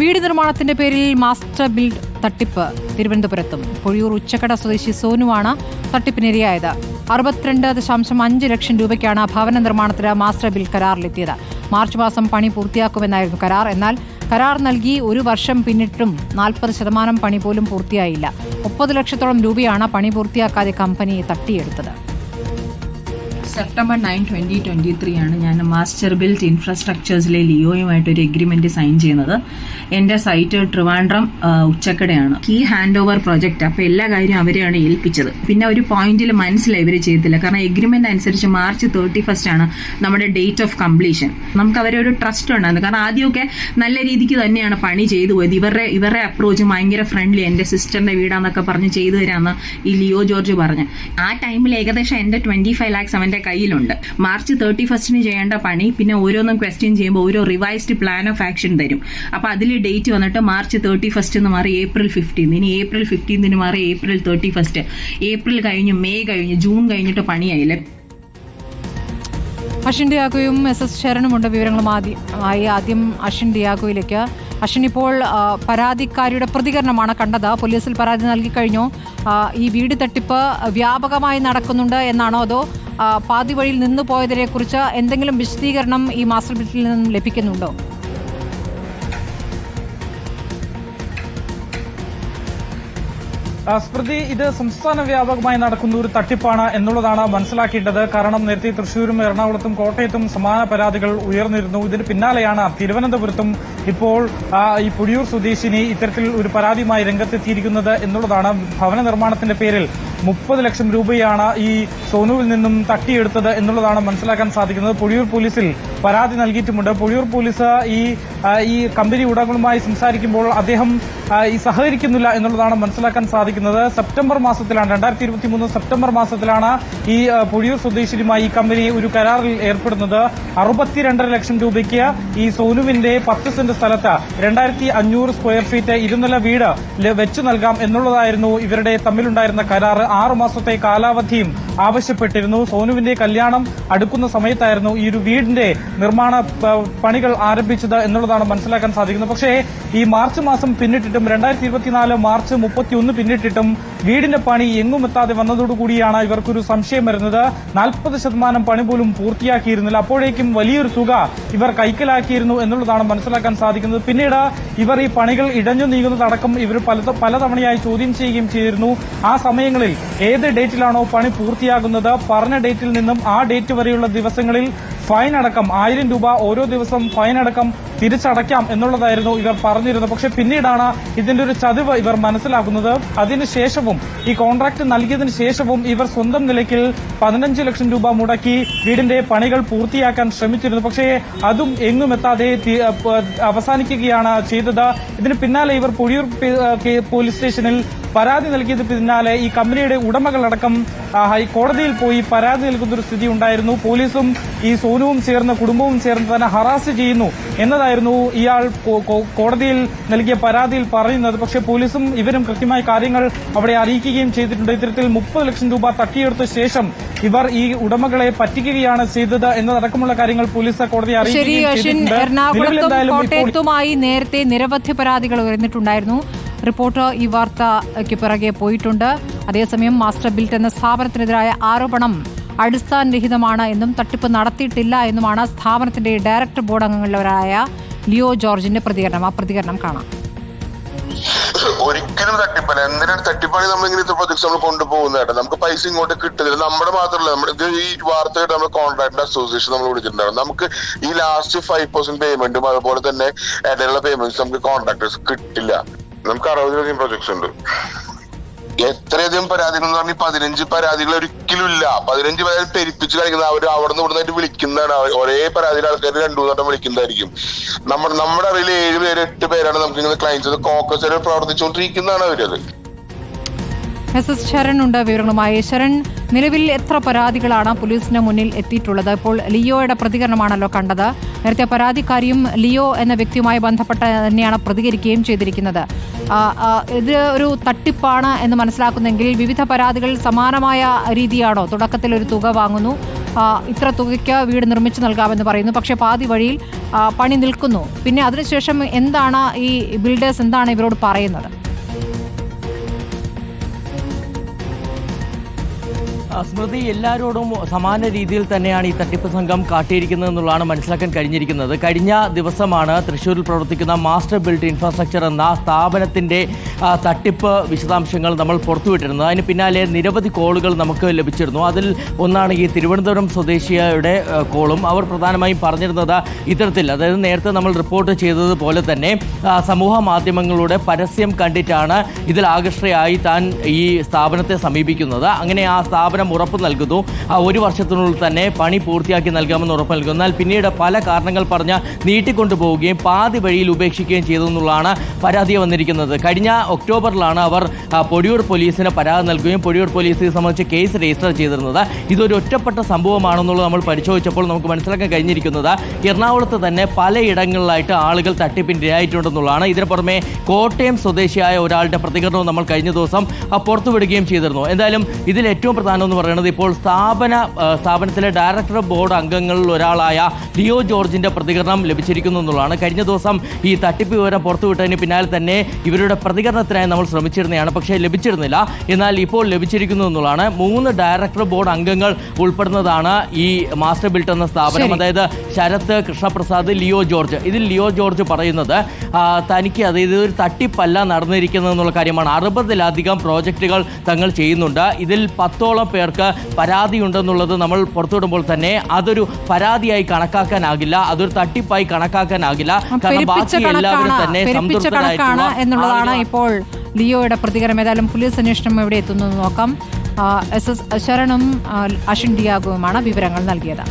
വീട് നിർമ്മാണത്തിന്റെ പേരിൽ മാസ്റ്റർ ബിൽഡ് തട്ടിപ്പ്. തിരുവനന്തപുരത്തും പൊഴിയൂർ ഉച്ചക്കട സ്വദേശി സോനുവാണ് തട്ടിപ്പിനിരയായത്. അറുപത്തിരണ്ട് ദശാംശം അഞ്ച് ലക്ഷം രൂപയ്ക്കാണ് ഭവന നിർമ്മാണത്തിന് മാസ്റ്റർ ബിൽ കരാറിലെത്തിയത്. മാർച്ച് മാസം പണി പൂർത്തിയാക്കുമെന്നായിരുന്നു കരാർ. എന്നാൽ കരാർ നൽകി ഒരു വർഷം പിന്നിട്ടും നാൽപ്പത് ശതമാനം പണി പോലും പൂർത്തിയായില്ല. മുപ്പത് ലക്ഷത്തോളം രൂപയാണ് പണി പൂർത്തിയാക്കാതെ company തട്ടിയെടുത്തത്. September nine twenty twenty three ആണ് ഞാൻ മാസ്റ്റർ ബിൽറ്റ് ഇൻഫ്രാസ്ട്രക്ചേഴ്സിലെ ലിയോയുമായിട്ട് ഒരു എഗ്രിമെന്റ് സൈൻ ചെയ്യുന്നത്. എന്റെ സൈറ്റ് ട്രിവാൻഡ്രം ഉച്ചക്കടയാണ്. കീ ഹാൻഡ് ഓവർ പ്രൊജക്റ്റ് അപ്പോൾ എല്ലാ കാര്യവും അവരെയാണ് ഏൽപ്പിച്ചത്. പിന്നെ ഒരു പോയിന്റിൽ മനസ്സിലായി ഇവർ ചെയ്തില്ല കാരണം എഗ്രിമെന്റ് അനുസരിച്ച് മാർച്ച് തേർട്ടി ഫസ്റ്റ് ആണ് നമ്മുടെ ഡേറ്റ് ഓഫ് കംപ്ലീഷൻ നമുക്ക് അവരെ ഒരു ട്രസ്റ്റ് ഉണ്ടായിരുന്നു. കാരണം ആദ്യമൊക്കെ നല്ല രീതിക്ക് തന്നെയാണ് പണി ചെയ്തു പോയത്. ഇവരുടെ ഇവരുടെ അപ്രോച്ച് ഭയങ്കര ഫ്രണ്ട്ലി എന്റെ സിസ്റ്ററിന്റെ വീടാന്നൊക്കെ പറഞ്ഞ് ചെയ്തു തരാമെന്ന് ഈ ലിയോ ജോർജ് പറഞ്ഞു. ആ ടൈമിൽ ഏകദേശം എന്റെ ട്വന്റി ഫൈവ് ലാക്സ് അവന്റെ കയ്യിലുണ്ട്. മാർച്ച് തേർട്ടി ഫസ്റ്റിന് ചെയ്യേണ്ട പണി പിന്നെ ഓരോന്നും ക്വസ്റ്റ്യൻ ചെയ്യുമ്പോൾ ഓരോ റിവൈസ്ഡ് പ്ലാൻ ഓഫ് ആക്ഷൻ തരും. അപ്പോൾ അതിൽ ഡേറ്റ് വന്നിട്ട് മാർച്ച് തേർട്ടി ഫസ്റ്റ് എന്ന് മാറി ഏപ്രിൽ ഫിഫ്റ്റീൻ ഇനി ഏപ്രിൽ ഫിഫ്റ്റീൻതിന് മാറി ഏപ്രിൽ തേർട്ടി ഫസ്റ്റ് ഏപ്രിൽ കഴിഞ്ഞു മെയ് കഴിഞ്ഞു ജൂൺ കഴിഞ്ഞിട്ട് പണിയായില്ലേ? അഷിൻ ഡിയാഗോയും എസ് എസ് ശരണുമുണ്ട് വിവരങ്ങളും ആദ്യം ആയി. ആദ്യം അഷിൻ ഡിയാഗോയിലേക്ക്. അഷിൻ ഇപ്പോൾ പരാതിക്കാരിയുടെ പ്രതികരണമാണ് കണ്ടത്. പോലീസിൽ പരാതി നൽകി കഴിഞ്ഞോ. ഈ വീട് തട്ടിപ്പ് വ്യാപകമായി നടക്കുന്നുണ്ട് എന്നാണോ അതോ പാതി വഴിയിൽ നിന്നു പോയതിനെ കുറിച്ച് എന്തെങ്കിലും വിശദീകരണം ഈ മാസ്റ്റർ ബിറ്റിൽ നിന്നും ലഭിക്കുന്നുണ്ടോ? സ്മൃതി ഇത് സംസ്ഥാന വ്യാപകമായി നടക്കുന്ന ഒരു തട്ടിപ്പാണ് എന്നുള്ളതാണ് മനസ്സിലാക്കേണ്ടത്. കാരണം നേരത്തെ തൃശൂരും എറണാകുളത്തും കോട്ടയത്തും സമാന പരാതികൾ ഉയർന്നിരുന്നു. ഇതിന് പിന്നാലെയാണ് തിരുവനന്തപുരത്തും ഇപ്പോൾ ഈ പുടിയൂർ സ്വദേശിനി ഇത്തരത്തിൽ ഒരു പരാതിയുമായി രംഗത്തെത്തിയിരിക്കുന്നത് എന്നുള്ളതാണ് ഭവന നിർമ്മാണത്തിന്റെ പേരിൽ മുപ്പത് ലക്ഷം രൂപയാണ് ഈ സോനുവിൽ നിന്നും തട്ടിയെടുത്തത് എന്നുള്ളതാണ് മനസ്സിലാക്കാൻ സാധിക്കുന്നത്. പൊഴിയൂർ പോലീസിൽ പരാതി നൽകിയിട്ടുമുണ്ട്. പൊഴിയൂർ പോലീസ് ഈ ഈ കമ്പനി ഉടമകളുമായി സംസാരിക്കുമ്പോൾ അദ്ദേഹം ഈ സഹകരിക്കുന്നില്ല എന്നുള്ളതാണ് മനസ്സിലാക്കാൻ സാധിക്കുന്നത്. സെപ്റ്റംബർ മാസത്തിലാണ് രണ്ടായിരത്തി ഇരുപത്തി മൂന്ന് സെപ്റ്റംബർ മാസത്തിലാണ് ഈ പൊഴിയൂർ സ്വദേശിയുമായി ഈ കമ്പനി ഒരു കരാറിൽ ഏർപ്പെടുന്നത്. അറുപത്തിരണ്ടര ലക്ഷം രൂപയ്ക്ക് ഈ സോനുവിന്റെ പത്ത് സെന്റ് സ്ഥലത്ത് രണ്ടായിരത്തി അഞ്ഞൂറ് സ്ക്വയർ ഫീറ്റ് ഇരുനില വീട് വെച്ചു നൽകാം എന്നുള്ളതായിരുന്നു ഇവരുടെ തമ്മിലുണ്ടായിരുന്ന കരാർ ആറു മാസത്തെ കാലാവധിയും ആവശ്യപ്പെട്ടിരുന്നു. സോനുവിന്റെ കല്യാണം അടുക്കുന്ന സമയത്തായിരുന്നു ഈ ഒരു വീടിന്റെ നിർമ്മാണ പണികൾ ആരംഭിച്ചത് എന്നുള്ളതാണ് മനസ്സിലാക്കാൻ സാധിക്കുന്നത്. പക്ഷേ ഈ മാർച്ച് മാസം പിന്നിട്ടിട്ടും രണ്ടായിരത്തി ഇരുപത്തിനാല് മാർച്ച് മുപ്പത്തിയൊന്ന് പിന്നിട്ടിട്ടും വീടിന്റെ പണി എങ്ങും എത്താതെ വന്നതോടുകൂടിയാണ് ഇവർക്കൊരു സംശയം വരുന്നത്. നാൽപ്പത് ശതമാനം പണി പോലും പൂർത്തിയാക്കിയിരുന്നില്ല. അപ്പോഴേക്കും വലിയൊരു തുക ഇവർ കൈക്കലാക്കിയിരുന്നു എന്നുള്ളതാണ് മനസ്സിലാക്കാൻ സാധിക്കുന്നത്. പിന്നീട് ഇവർ ഈ പണികൾ ഇടഞ്ഞു നീങ്ങുന്നതടക്കം ഇവർ പല പലതവണയായി ചോദ്യം ചെയ്യുകയും ചെയ്തിരുന്നു. ആ സമയങ്ങളിൽ ഏത് ഡേറ്റിലാണോ പണി പൂർത്തിയാകുന്നത് പറഞ്ഞ ഡേറ്റിൽ നിന്നും ആ ഡേറ്റ് വരെയുള്ള ദിവസങ്ങളിൽ ഫൈൻ അടക്കം ആയിരം രൂപ ഓരോ ദിവസം ഫൈൻ അടക്കം തിരിച്ചടയ്ക്കാം എന്നുള്ളതായിരുന്നു ഇവർ പറഞ്ഞിരുന്നത്. പക്ഷെ പിന്നീടാണ് ഇതിന്റെ ഒരു ചതിവ് ഇവർ മനസ്സിലാക്കുന്നത്. അതിനുശേഷവും ഈ കോൺട്രാക്ട് നൽകിയതിനു ശേഷവും ഇവർ സ്വന്തം നിലയ്ക്കിൽ പതിനഞ്ച് ലക്ഷം രൂപ മുടക്കി വീടിന്റെ പണികൾ പൂർത്തിയാക്കാൻ ശ്രമിച്ചിരുന്നു. പക്ഷേ അതും എങ്ങും എത്താതെ അവസാനിക്കുകയാണ് ചെയ്തത്. ഇതിന് പിന്നാലെ ഇവർ പൊഴിയൂർ പോലീസ് സ്റ്റേഷനിൽ പരാതി നൽകിയത് പിന്നാലെ ഈ കമ്പനിയുടെ ഉടമകളടക്കം ഹൈക്കോടതിയിൽ പോയി പരാതി നൽകുന്ന ഒരു സ്ഥിതി ഉണ്ടായിരുന്നു. പോലീസും ഈ സോനുവും ചേർന്ന് കുടുംബവും ചേർന്ന് തന്നെ ഹറാസ് ചെയ്യുന്നു. എന്നതായിരുന്നു ഇയാൾ കോ- കോ- കോടതിയിൽ നൽകിയ പരാതിയിൽ പറയുന്നത്. പക്ഷേ പോലീസും ഇവരും കൃത്യമായ കാര്യങ്ങൾ അവിടെ അറിയിക്കുകയും ചെയ്തിട്ടുണ്ട്. ഇത്തരത്തിൽ മുപ്പത് ലക്ഷം രൂപ തട്ടിയെടുത്ത ശേഷം ഇവർ ഈ ഉടമകളെ പറ്റിക്കുകയാണ് ചെയ്തത് എന്നതടക്കമുള്ള കാര്യങ്ങൾ പോലീസ് കോടതി അറിയിക്കുകയും എറണാകുളത്തും കോട്ടയത്തുമായി നേരത്തെ നിരവധി പരാതികൾ ഉയർന്നിട്ടുണ്ടായിരുന്നു. റിപ്പോർട്ട് ഈ വാർത്തയ്ക്ക് പിറകെ പോയിട്ടുണ്ട്. അതേസമയം മാസ്റ്റർ ബിൽറ്റ് എന്ന സ്ഥാപനത്തിനെതിരായ ആരോപണം അടിസ്ഥാനരഹിതമാണ് എന്നും തട്ടിപ്പ് നടത്തിയിട്ടില്ല എന്നുമാണ് സ്ഥാപനത്തിന്റെ ഡയറക്ടർ ബോർഡ് അംഗങ്ങളിലൊരായ ലിയോ ജോർജിന്റെ പ്രതികരണം. ആ പ്രതികരണം കാണാം. ഒരിക്കലും തട്ടിപ്പല്ല. എന്തിനാണ് തട്ടിപ്പാണ് നമ്മൾ ഇങ്ങനത്തെ പ്രൊജക്ട്സ് നമ്മൾ കൊണ്ടുപോകുന്നത് കേട്ടോ നമുക്ക് പൈസ ഇങ്ങോട്ട് കിട്ടുന്നില്ല. നമ്മുടെ മാത്രമല്ല നമ്മുടെ ഈ വാർത്തയായിട്ട് നമ്മൾ കോൺട്രാക്ട് അസോസിയേഷൻ നമ്മൾ വിളിച്ചിട്ടുണ്ടാവും നമുക്ക് ഈ ലാസ്റ്റ് ഫൈവ് പെർസെന്റ് പേയ്മെന്റും അതുപോലെ തന്നെ ഇടയിലുള്ള പേയ്മെന്റ്സ് നമുക്ക് കോൺട്രാക്ടേഴ്സ് കിട്ടില്ല. നമുക്ക് അറുപതിലധികം പ്രൊജക്ട്സ് ഉണ്ട്. എത്രയധികം പരാതികൾ എന്ന് പറഞ്ഞാൽ പതിനഞ്ച് പരാതികൾ ഒരിക്കലും ഇല്ല പതിനഞ്ച് പരാതി പെരിപ്പിച്ച് കളിക്കുന്ന അവർ അവിടെ നിന്ന് ഇവിടുന്നായിട്ട് വിളിക്കുന്നതാണ്. ഒരേ പരാതിയിൽ ആൾക്കാർ രണ്ടു മൂന്ന് വട്ടം വിളിക്കുന്നതായിരിക്കും. നമ്മൾ നമ്മുടെ അറിയിൽ ഏഴ് പേര് എട്ട് പേരാണ് നമുക്ക് ഇങ്ങനെ ക്ലയൻസ് കോക്കസ് പ്രവർത്തിച്ചുകൊണ്ടിരിക്കുന്നതാണ് അവരത്. ശരൺ ഉണ്ട്. വിവരങ്ങളുമായി ശരൺ നിലവിൽ എത്ര പരാതികളാണ് പോലീസിന് മുന്നിൽ എത്തിയിട്ടുള്ളത്? ഇപ്പോൾ ലിയോയുടെ പ്രതികരണമാണല്ലോ കണ്ടത്. നേരത്തെ പരാതിക്കാരിയും ലിയോ എന്ന വ്യക്തിയുമായി ബന്ധപ്പെട്ട് തന്നെയാണ് പ്രതികരിക്കുകയും ചെയ്തിരിക്കുന്നത്. ഇത് ഒരു തട്ടിപ്പാണ് എന്ന് മനസ്സിലാക്കുന്നെങ്കിൽ വിവിധ പരാതികൾ സമാനമായ രീതിയാണോ? തുടക്കത്തിൽ ഒരു തുക വാങ്ങുന്നു. ഇത്ര തുകയ്ക്ക് വീട് നിർമ്മിച്ചു നൽകാമെന്ന് പറയുന്നു. പക്ഷേ പാതി വഴിയിൽ പണി നിൽക്കുന്നു. പിന്നെ അതിനുശേഷം എന്താണ് ഈ ബിൽഡേഴ്സ് എന്താണ് ഇവരോട് പറയുന്നത്? സ്മൃതി എല്ലാവരോടും സമാന രീതിയിൽ തന്നെയാണ് ഈ തട്ടിപ്പ് സംഘം കാട്ടിയിരിക്കുന്നത് എന്നുള്ളതാണ് മനസ്സിലാക്കാൻ കഴിഞ്ഞിരിക്കുന്നത്. കഴിഞ്ഞ ദിവസമാണ് തൃശ്ശൂരിൽ പ്രവർത്തിക്കുന്ന മാസ്റ്റർ ബിൽഡ് ഇൻഫ്രാസ്ട്രക്ചർ എന്ന സ്ഥാപനത്തിന്റെ തട്ടിപ്പ് വിശദാംശങ്ങൾ നമ്മൾ പുറത്തുവിട്ടിരുന്നത് അതിന് പിന്നാലെ നിരവധി കോളുകൾ നമുക്ക് ലഭിച്ചിരുന്നു. അതിൽ ഒന്നാണ് ഈ തിരുവനന്തപുരം സ്വദേശിയുടെ കോളും. അവർ പ്രധാനമായും പറഞ്ഞിരുന്നത് ഇത്തരത്തിൽ. അതായത് നേരത്തെ നമ്മൾ റിപ്പോർട്ട് ചെയ്തതുപോലെ തന്നെ സമൂഹ മാധ്യമങ്ങളുടെ പരസ്യം കണ്ടിട്ടാണ് ഇതിൽ ആകർഷയായി താൻ ഈ സ്ഥാപനത്തെ സമീപിക്കുന്നത്. അങ്ങനെ ആ സ്ഥാപനം ഉറപ്പ് നൽകുന്നു. ഒരു വർഷത്തിനുള്ളിൽ തന്നെ പണി പൂർത്തിയാക്കി നൽകാമെന്ന് ഉറപ്പ് നൽകുന്നു. എന്നാൽ പിന്നീട് പല കാരണങ്ങൾ പറഞ്ഞ് നീട്ടിക്കൊണ്ടുപോവുകയും പാതി വഴിയിൽ ഉപേക്ഷിക്കുകയും ചെയ്തു എന്നുള്ളതാണ് പരാതി വന്നിരിക്കുന്നത്. കഴിഞ്ഞ ഒക്ടോബറിലാണ് അവർ പൊടിയൂർ പോലീസിന് പരാതി നൽകുകയും പൊടിയൂർ പോലീസ് ഇത് സംബന്ധിച്ച് കേസ് രജിസ്റ്റർ ചെയ്തിരുന്നത്. ഇതൊരു ഒറ്റപ്പെട്ട സംഭവമാണെന്നുള്ളത് നമ്മൾ പരിശോധിച്ചപ്പോൾ നമുക്ക് മനസ്സിലാക്കാൻ കഴിഞ്ഞിരിക്കുന്നത്. എറണാകുളത്ത് തന്നെ പലയിടങ്ങളിലായിട്ട് ആളുകൾ തട്ടിപ്പിനിരയായിട്ടുണ്ടെന്നുള്ളതാണ്. ഇതിന് പുറമെ കോട്ടയം സ്വദേശിയായ ഒരാളുടെ പ്രതികരണവും നമ്മൾ കഴിഞ്ഞ ദിവസം പുറത്തുവിടുകയും ചെയ്തിരുന്നു. എന്തായാലും ഇതിൽ ഏറ്റവും പ്രധാനം എന്ന് പറയുന്നത് ഇപ്പോൾ സ്ഥാപന സ്ഥാപനത്തിലെ ഡയറക്ടർ ബോർഡ് അംഗങ്ങളിൽ ഒരാളായ ലിയോ ജോർജിന്റെ പ്രതികരണം ലഭിച്ചിരിക്കുന്നു എന്നുള്ളതാണ്. കഴിഞ്ഞ ദിവസം ഈ തട്ടിപ്പ് വിവരം പുറത്തുവിട്ടതിന് പിന്നാലെ തന്നെ ഇവരുടെ പ്രതികരണത്തിനായി നമ്മൾ ശ്രമിച്ചിരുന്നതാണ് പക്ഷേ ലഭിച്ചിരുന്നില്ല. എന്നാൽ ഇപ്പോൾ ലഭിച്ചിരിക്കുന്നു എന്നുള്ളതാണ്. മൂന്ന് ഡയറക്ടർ ബോർഡ് അംഗങ്ങൾ ഉൾപ്പെടുന്നതാണ് ഈ മാസ്റ്റർ ബിൽട്ട് എന്ന സ്ഥാപനം. അതായത് ശരത് കൃഷ്ണപ്രസാദ് ലിയോ ജോർജ്. ഇതിൽ ലിയോ ജോർജ് പറയുന്നത് തനിക്ക് അതായത് ഒരു തട്ടിപ്പല്ല നടന്നിരിക്കുന്നത് എന്നുള്ള കാര്യമാണ്. അറുപതിലധികം പ്രോജക്റ്റുകൾ തങ്ങൾ ചെയ്യുന്നുണ്ട്. ഇതിൽ പത്തോളം പേർക്ക് പരാതിയുണ്ടെന്നുള്ളത് നമ്മൾ പുറത്തുവിടുമ്പോൾ തന്നെ അതൊരു പരാതിയായി കണക്കാക്കാനാകില്ല അതൊരു തട്ടിപ്പായി കണക്കാക്കാനാകില്ല. കാരണം ബാക്കി എല്ലാവരും തന്നെ സംതൃപ്തരായിട്ടുള്ള എന്നുള്ളതാണ് ആളുകളാണ്. ഇപ്പോൾ ലിയോയുടെ പ്രതികരണം ഏതായാലും പോലീസ് അന്വേഷണം എവിടെ എത്തുന്നു നോക്കാം. എസ് എസ് ശരണും അഷിൻ ഡിയാഗുവുമാണ് വിവരങ്ങൾ നൽകിയത്.